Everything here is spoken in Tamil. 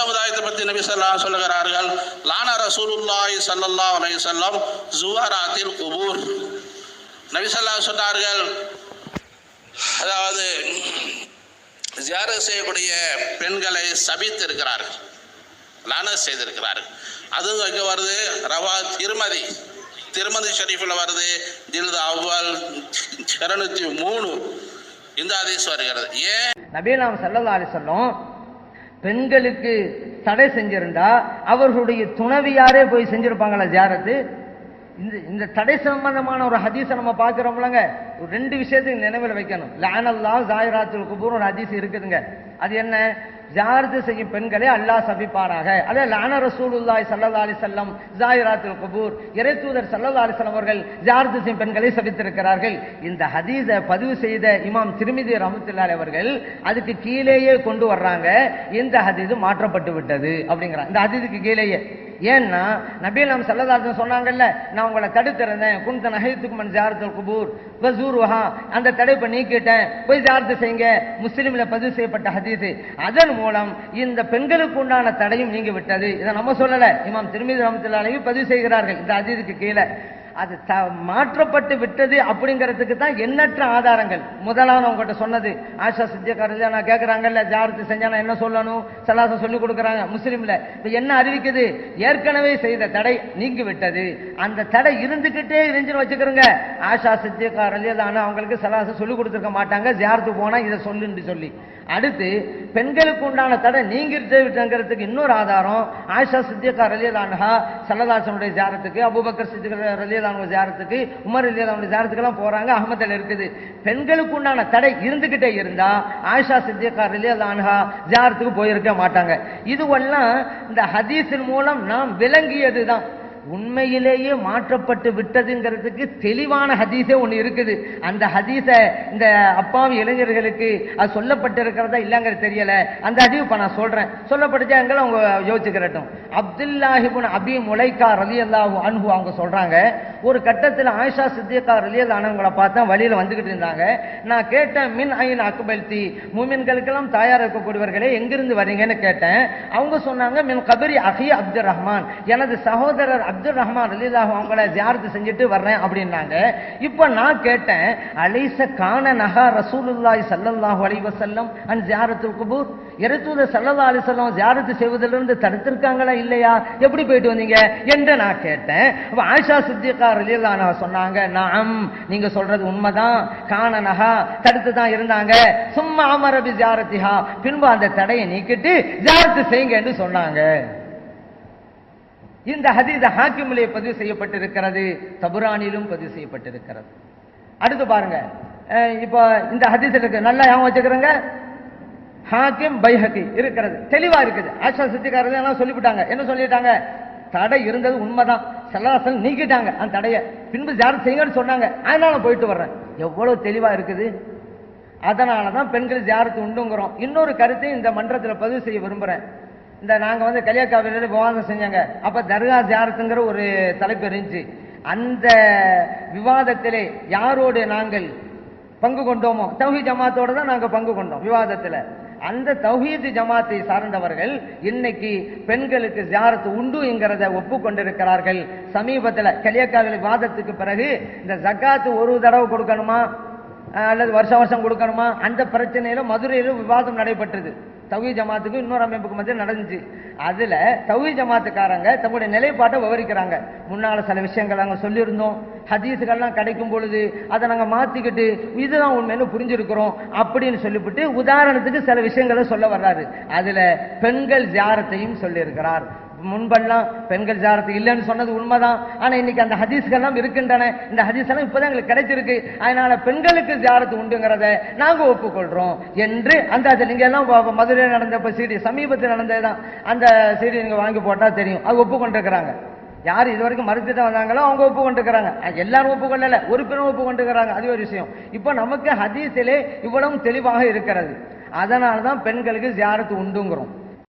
சமுதாயத்தை பற்றி நபி சொல்லா சொல்லுகிறார்கள் லானா ரசூலுல்லாய் சல்லல்லா அலை செல்லம் ஜுவராத்தில் குபூர். நபி சொல்லா சொன்னார்கள் அதாவது ஜியார செய்யக்கூடிய பெண்களை சபித்து இருக்கிறார்கள் லானத் செய்திருக்கிறார்கள். அதுவும் இங்கே வருது? ரவா திருமதி திருமதி ஷரீஃபில் வருது ஜில்து அவ்வால் இரநூத்தி மூணு. இந்த ஹதீஸ் வருகிறது. ஏன்? நபீலாம் சல்லல்லா அலிசல்லம் பெண்களுக்கு தடை செஞ்சிருந்தா அவர்களுடைய துணவியாரே போய் செஞ்சிருப்பாங்களா ஜியாரத்து? இந்த இந்த தடை சம்பந்தமான ஒரு ஹதீஸை நம்ம பார்க்கிறோம்லங்க ஒரு ரெண்டு விஷயத்தையும் நினைவில் வைக்கணும். லானல்லா ஜாயிராத்துல் குபூர் ஒரு அதிசயம் இருக்குதுங்க. அது என்ன? ஜாரத்து செய்யும் பெண்களை அல்லாஹ் சபிப்பாராக அதே லான ரசூலுல்லாய் சல்லா அலி செல்லம் ஜாயிராத்துல் குபூர் இறைத்தூதர் சல்லா அலி அவர்கள் ஜாரத்து செய்யும் பெண்களை சபித்திருக்கிறார்கள். இந்த ஹதீஸை பதிவு செய்த இமாம் திருமிதி ரஹமத்துல்லாஹி அவர்கள் அதுக்கு கீழேயே கொண்டு வர்றாங்க. இந்த ஹதீது மாற்றப்பட்டு விட்டது அப்படிங்கிறாங்க இந்த ஹதீதுக்கு கீழேயே. ஏன்னா நபீலாம் செல்லதாசன் சொன்னாங்கல்ல நான் உங்களை தடுத்திருந்தேன். குந்த நகைத்துக்குமன் ஜாரத்துல் குபூர். வசூருஹா அந்த தடைப்பை நீக்கிட்டேன். போய் ஜார்த்து செய்யுங்க. முஸ்லீமில் பதிவு செய்யப்பட்ட ஹதீஸ். அதன் மூலம் இந்த பெண்களுக்கு உண்டான தடையும் நீங்கி விட்டது. இதை நம்ம சொல்லலை. இமாம் திருமதி ரமத்துல்லாலையும் பதிவு செய்கிறார்கள். இந்த ஹதீதுக்கு கீழே. அது த மாற்றப்பட்டு விட்டது அப்படிங்கிறதுக்கு தான் எண்ணற்ற ஆதாரங்கள். முதலான உங்கள்கிட்ட சொன்னது ஆஷா சித்தியக்காரர் நான் கேட்குறாங்கல்ல ஜாரத்து செஞ்சானா என்ன சொல்லணும்? சலாசம் சொல்லி கொடுக்குறாங்க முஸ்லீமில். இப்போ என்ன அறிவிக்குது? ஏற்கனவே செய்த தடை நீங்கி விட்டது. அந்த தடை இருந்துக்கிட்டே இருந்துன்னு வச்சுக்கிறோங்க ஆஷா சித்தியக்காரர் தானே அவங்களுக்கு சலாசம் சொல்லி கொடுத்துருக்க மாட்டாங்க ஜாரத்து போனால் இதை சொல்லுன்னு சொல்லி. அடுத்து பெண்களுக்கு உண்டான தடை நீங்கிட்டு விட்டுங்கிறதுக்கு இன்னொரு ஆதாரம் ஆயிஷா சித்தியக்கா ரலியலான்ஹா சல்லதாசனுடைய ஜாரத்துக்கு அபுபக்கர் சித்திகர் ரலியலான ஜாரத்துக்கு உமர் ரலியலானுடைய ஜாரத்துக்கெல்லாம் போறாங்க அகமதில் இருக்குது. பெண்களுக்கு உண்டான தடை இருந்துகிட்டே இருந்தா ஆயிஷா சித்தியக்கா ரலியலான்ஹா ஜாரத்துக்கு போயிருக்க மாட்டாங்க. இதுவெல்லாம் இந்த ஹதீஸின் மூலம் நாம் விளங்கியது தான் உண்மையிலேயே மாற்றப்பட்டு விட்டதுங்கிறதுக்கு தெளிவான ஹதீஸே ஒன்று இருக்குது. அந்த ஹதீஸை இந்த அப்பாவி இளைஞர்களுக்கு அது சொல்லப்பட்டிருக்கிறதா இல்லைங்கிறது தெரியல. அந்த ஹதீஸ் இப்போ நான் சொல்கிறேன் சொல்லப்பட்டுச்சா எங்களை அவங்க யோசிச்சுக்கிறட்டும். அப்துல்லாஹிபுன் அபி முலைக்கா ரலி அல்லாஹு அன்ஹு அவங்க சொல்கிறாங்க ஒரு கட்டத்தில் ஆயிஷா சித்தியக்கா ரலி அல்லானவங்களை பார்த்தா வழியில் வந்துக்கிட்டு இருந்தாங்க. நான் கேட்டேன் மின் ஐன் அக்குபல்தி மூமின்களுக்கெல்லாம் தயார் இருக்கக்கூடியவர்களே எங்கிருந்து வரீங்கன்னு கேட்டேன். அவங்க சொன்னாங்க மின் கபரி அஹி அப்துல் ரஹ்மான் எனது சகோதரர் அப்துல் ரஹ்மான் அலிலாஹு அவங்கள ஜியாரத்து செஞ்சுட்டு வர்றேன் அப்படின்னாங்க. இப்போ நான் கேட்டேன் அலைச கான நகா ரசூலுல்லாய் சல்லல்லாஹு அலி வசல்லம் அண்ட் ஜியாரத்துல் குபூர்? இறைத்தூத சல்லல்லா அலிசல்லம் ஜியாரத்து செய்வதிலிருந்து தடுத்திருக்காங்களா இல்லையா? எப்படி போயிட்டு வந்தீங்க? என்று நான் கேட்டேன். அப்போ ஆயிஷா சித்திகா அலிலா நான் சொன்னாங்க நாம் நீங்க சொல்றது உண்மைதான். கான நகா தடுத்து தான் இருந்தாங்க. சும்மா அமரபி ஜியாரத்திஹா. பின்பு அந்த தடையை நீக்கிட்டு ஜியாரத்து செய்யுங்க என்று சொன்னாங்க. இந்த ஹதீஸ் ஹாக்கிமிலே பதிவு செய்யப்பட்டிருக்கிறது தபுரானிலும் பதிவு செய்யப்பட்டிருக்கிறது. அடுத்து பாருங்க. இப்போ இந்த ஹதீஸ் இருக்கு. நல்லா ஞாபகம் வச்சுக்கிறேங்க. ஹாக்கிம் பைஹக்கி இருக்கிறது. தெளிவா இருக்குது. ஆஷா சித்திக்காரர்கள் எல்லாம் சொல்லிவிட்டாங்க. என்ன சொல்லிட்டாங்க? தடை இருந்தது உண்மைதான். செல்லாசல் நீக்கிட்டாங்க அந்த தடையை. பின்பு ஜார் செய்யுங்கன்னு சொன்னாங்க. அதனால நான் போயிட்டு வர்றேன். எவ்வளவு தெளிவா இருக்குது? அதனால தான் பெண்கள் ஜாரத்து உண்டுங்கிறோம். இன்னொரு கருத்தையும் இந்த மன்றத்தில் பதிவு செய்ய விரும்புகிறேன் இந்த நாங்கள் வந்து கலியாக்காவில விவாதம் செஞ்சாங்க. அப்போ தர்கா ஜாரத்துங்கிற ஒரு தலைப்பு இருந்துச்சு. அந்த விவாதத்திலே யாரோடு நாங்கள் பங்கு கொண்டோமோ? தௌஹி ஜமாத்தோடு தான் நாங்கள் பங்கு கொண்டோம் விவாதத்தில். அந்த தௌஹீத் ஜமாத்தை சார்ந்தவர்கள் இன்னைக்கு பெண்களுக்கு ஜியாரத்து உண்டு என்கிறத ஒப்புக்கொண்டிருக்கிறார்கள். சமீபத்தில் கலியக்காவில் விவாதத்துக்கு பிறகு இந்த ஜக்காத்து ஒரு தடவை கொடுக்கணுமா? அல்லது வருஷம் வருஷம் கொடுக்கணுமா? அந்த பிரச்சனையில் மதுரையில் விவாதம் நடைபெற்றது. தவி ஜமாத்துக்கு இன்னொரு அமைப்புக்கு மத்தியில் நடந்துச்சு. அதில் தவி ஜமாத்துக்காரங்க தங்களுடைய நிலைப்பாட்டை விவரிக்கிறாங்க. முன்னால் சில விஷயங்கள் நாங்கள் சொல்லியிருந்தோம். ஹதீஸுகள்லாம் கிடைக்கும் பொழுது அதை நாங்கள் மாற்றிக்கிட்டு இதுதான் உண்மைன்னு புரிஞ்சிருக்கிறோம் அப்படின்னு சொல்லிவிட்டு உதாரணத்துக்கு சில விஷயங்களை சொல்ல வர்றாரு. அதில் பெண்கள் ஜாரத்தையும் சொல்லியிருக்கிறார். முன்பெல்லாம் பெண்கள் ஜாரத்து இல்லைன்னு சொன்னது உண்மைதான். ஆனால் இன்னைக்கு அந்த ஹதீஸ்கள்லாம் இருக்கின்றன. இந்த ஹதீஸ் எல்லாம் இப்போதான் எங்களுக்கு கிடைச்சிருக்கு. அதனால பெண்களுக்கு ஜாரத்து உண்டுங்கிறத நாங்கள் ஒப்புக்கொள்கிறோம் என்று அந்த அது நீங்க எல்லாம் மதுரையில் நடந்த சீடி சமீபத்தில் நடந்தது தான் அந்த சீடி நீங்கள் வாங்கி போட்டால் தெரியும். அது ஒப்புக்கொண்டிருக்கிறாங்க. யார் இது வரைக்கும் மறுத்துட்டு வந்தாங்களோ அவங்க ஒப்புக்கொண்டுக்கிறாங்க எல்லாரும் ஒப்புக்கொள்ளல. ஒரு பெரும் ஒப்புக்கொண்டுக்கிறாங்க அது ஒரு விஷயம். இப்போ நமக்கு ஹதீஸிலே இவ்வளவு தெளிவாக இருக்கிறது. அதனால தான் பெண்களுக்கு ஜியாரத்து உண்டுங்கிறோம்.